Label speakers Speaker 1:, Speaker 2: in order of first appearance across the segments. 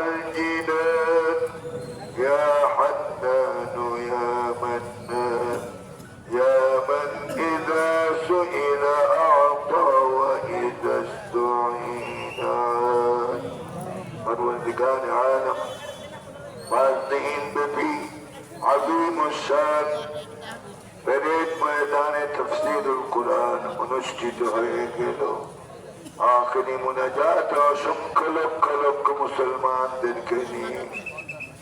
Speaker 1: الجنان. يا حنان يا منان عظیم الشان parade ময়দানে তফসিরুল কোরআন অনুষ্ঠিত হয়ে গেল আখরি মুনাজাত অসংখ্য লক্ষ লক্ষ মুসলমানদেরকে নিয়ে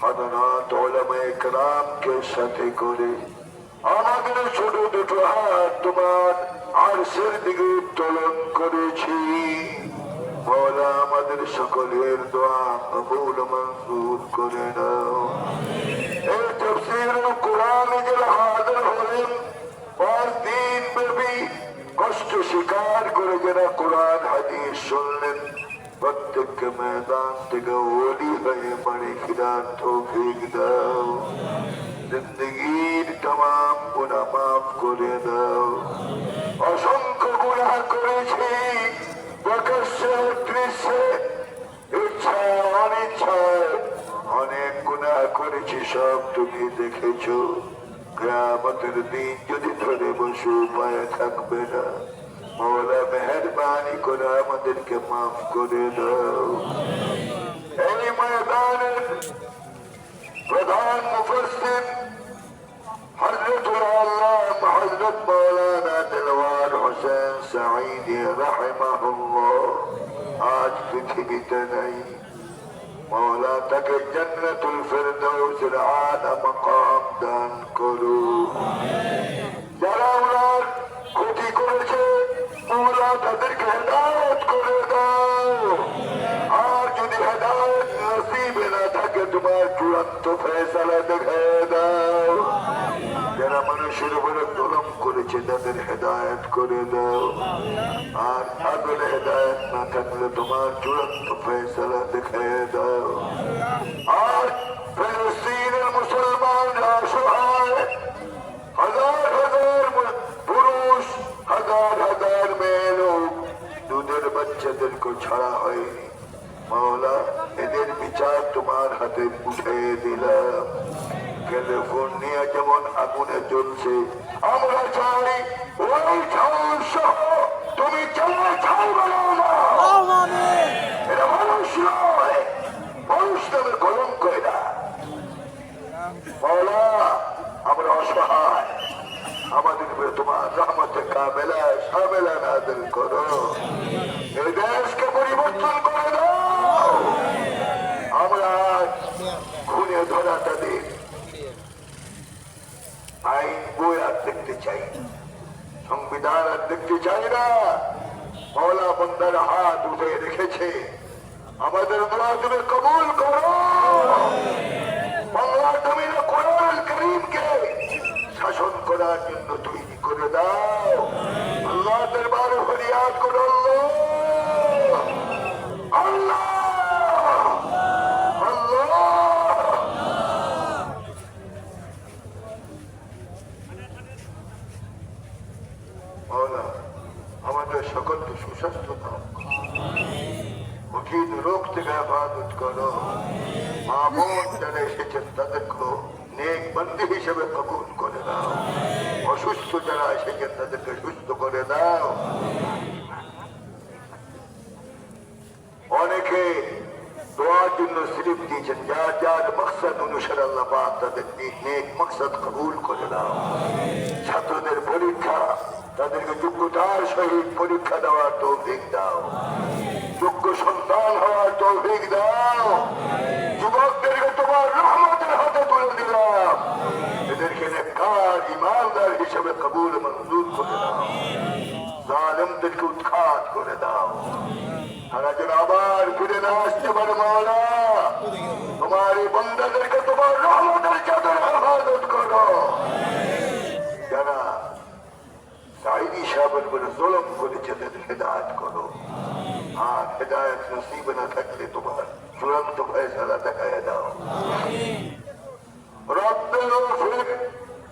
Speaker 1: হজরত ওলামায়ে কেরামকে সাথে করে আমাদের ছোট দুটো হাত তোমার আরশের দিকে উত্তোলন করেছি মৌলা আমাদের সকলের দোয়া কবুল মঞ্জুর করে নাও এই তফসিরুল কোরআনে হাজির হলেন। পাঁচ দিন ব্যাপী কষ্ট স্বীকার করে যারা কোরআন, হাদিস শুনলেন, প্রত্যেককে ময়দান থেকে ওলি হয়ে বাড়ি ফিরার তৌফিক দাও। জিন্দগির তমাম গুণা মাফ করে দাও। অসংখ্য গুণা করেছি, প্রকাশ্যে দৃশ্যে করেছি সব তুমি দেখেছ গ্রামতের দিন যদি ধরে বসে উপায় থাকবে না, মৌলা মেহরবানি করে আমাদেরকে মাফ করে দাও। এই ময়দানের প্রধান মুফসিদ হজরত আল্লাহ হজরত মৌলানা দিলওয়ার হোসেন সাঈদি রাহমাহুল্লাহ, আজ পৃথিবীতে নাই। মৌলা তাকে জন্নতুল ফেরদৌসের আলা মাকাম দান করু। যারা ওনার ক্ষতি করেছে মৌলা তাদেরকে হেদায়ত করে দাও। আর যদি হেদায়ত নসিবে না থাকে, তোমার চূড়ান্ত ফেসলা করেছে তাদের হেদায়ত করে দাও। আর আদলে হেদায়ত না থাকলে তোমার চূড়ান্ত ফেসলা দেখে দাও। আর হাজার হাজার পুরুষ, হাজার হাজার বাচ্চাদেরকে ছাড়া হয়নি। এদের বিচার তোমার হাতে উঠে দিলাম। ক্যালিফোর্নিয়া যেমন আগুনে জ্বলছে আমরা চাই ওই ছাউল সহ তুমি চলে ঝাউ না এটা মানুষ নয় মানুষ নামে কলঙ্ক এটা মাওলা আমরা অসহায় আমাদের উপরে তোমার রহমতে কামেলা সামেলা নাদিল করো এই দেশকে পরিবর্তন করে দাও আমরা আজ খুনে ধরা তাদের আইন বই আর দেখতে চাই সংবিধান আর দেখতে চাই না। মৌলা বন্দার হাত উঠে রেখেছে। আমাদের দোয়া কবুল করো। শাসন করার জন্য তৈরি করে দাও। আল্লাহ দরবার ফরিয়াদ করো আল্লাহ আল্লাহ মাওলা আমাদের সকলকে সুস্বাস্থ্য দাও। কঠিন রোগ থেকে আবাদত করো। মা বোন যারা এসেছেন তাদেরকে নেক বন্দি হিসেবে কবুল করে দাও অসুস্থ যারা এসেছেন, তাদেরকে সুস্থ করে দাও অনেকে দোয়ার জন্য স্লিপ দিয়েছেন। যার যার মকসদ অনুসারে আল্লাহ তাদের নেক মকসদ কবুল করে দাও ছাত্রদের পরীক্ষা তাদেরকে যোগ্যতার সহিত পরীক্ষা দেওয়ার তৌফিক দাও। যোগ্য সন্তান হওয়ার তৌফিক দাও। যুবকদেরকে তোমার রহমতের হাতে তুলে দিলাম। এদেরকে নেককার, ইমানদার হিসেবে কবুল, মঞ্জুর করে দাও। জালেমদেরকে উৎখাত করে দাও। তারা যেন আবার ফিরে না আসতে পারে মাওলা তোমার এই বন্ধাদেরকে তোমার রহমতের চাদর হেফাজত করো। যারা সাইদি সাহেব যাদের উপরে জুলুম করেছে তাদের হেদায়ত করো আর হেদায়ত নসিবে না থাকলে তোমার চূড়ান্ত ফয়সালা দেখায় দাও رب اغفر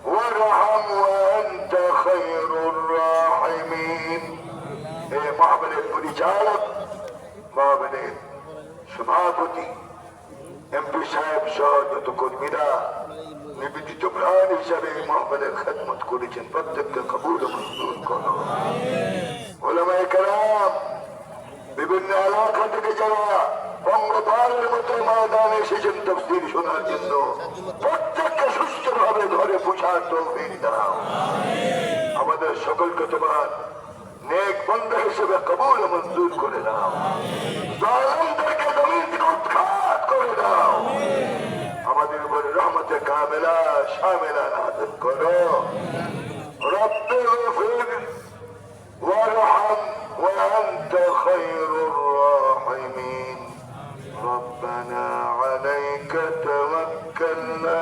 Speaker 1: وارحم وانت خير الراحمين اے মাহবিলের পরিচালক মাহবিলের সভাপতি এমপি সাহেব সহ যত কর্মীরা নিবেদিত প্রাণ হিসাবে মাহবিলের খেদমত করেছেন প্রত্যেককে কবুল বিভিন্ন এলাকা থেকে যারা বঙ্গপালের মতো ময়দানে এসেছেন তফসির শোনার জন্য, প্রত্যেককে সুস্থভাবে ঘরে পোষার তৌফিক দাও। আমাদের সকলকে তোমার নেক বন্ধ হিসেবে কবুল মঞ্জুর করে দাও। জালেমদেরকে জমিন উৎখাত করে দাও। আমাদের উপরে রহমতে কামেলা শামেলা নাজল করো রব্বে গফির وارحم وأنت خير الراحمين ربنا عليك توكلنا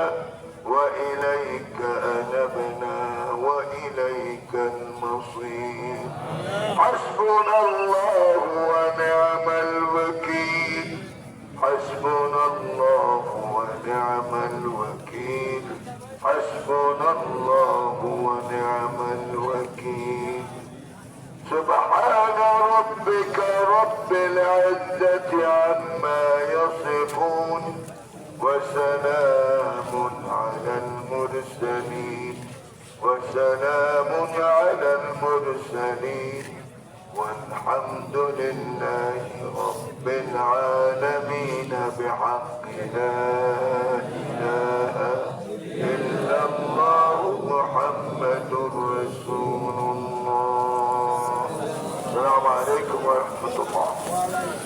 Speaker 1: وإليك أنبنا وإليك المصير حسبنا الله حسبنا الله ونعم الوكيل. سبحان ربك رب العزة عما يصفون وسلام على المرسلين. وسلام على المرسلين. والحمد لله رب العالمين بحق لا রহমতুল্লাহ